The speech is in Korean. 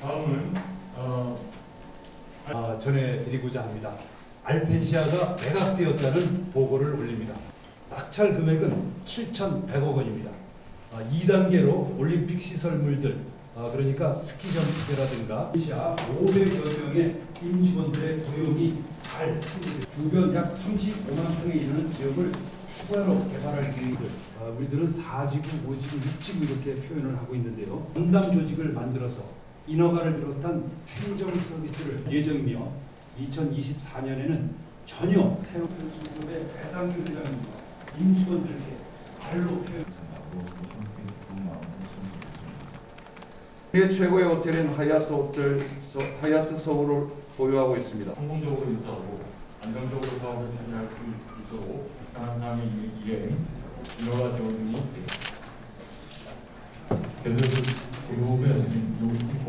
다음은 어, 아, 전해드리고자 합니다. 알펜시아가 매각되었다는 보고를 올립니다. 낙찰 금액은 7,100억 원입니다. 아, 2단계로 올림픽 시설물들 아, 그러니까 스키 점프라든가 시아 500여 명의 임직원들의 고용이 잘 생기고 주변 약 35만 평에 이르는 지역을 추가로 개발할 계획을 아, 우리들은 4지구, 5지구, 6지구 이렇게 표현을 하고 있는데요. 분담 조직을 만들어서 인허가를 비롯한 행정 서비스를 예정이며 2024년에는 전혀 새로운 수급의 배상률 회장입니다. 임직원들께 발로 표현 세계 최고의 호텔인 하얏트 호텔 서, 하얏트 서울을 보유하고 있습니다. 성공적으로 유사하고 안정적으로 사업을 추진할 수 있도록 다양한 사항의 일- 일행, 인허가 지원 등이 여기 찍고 네,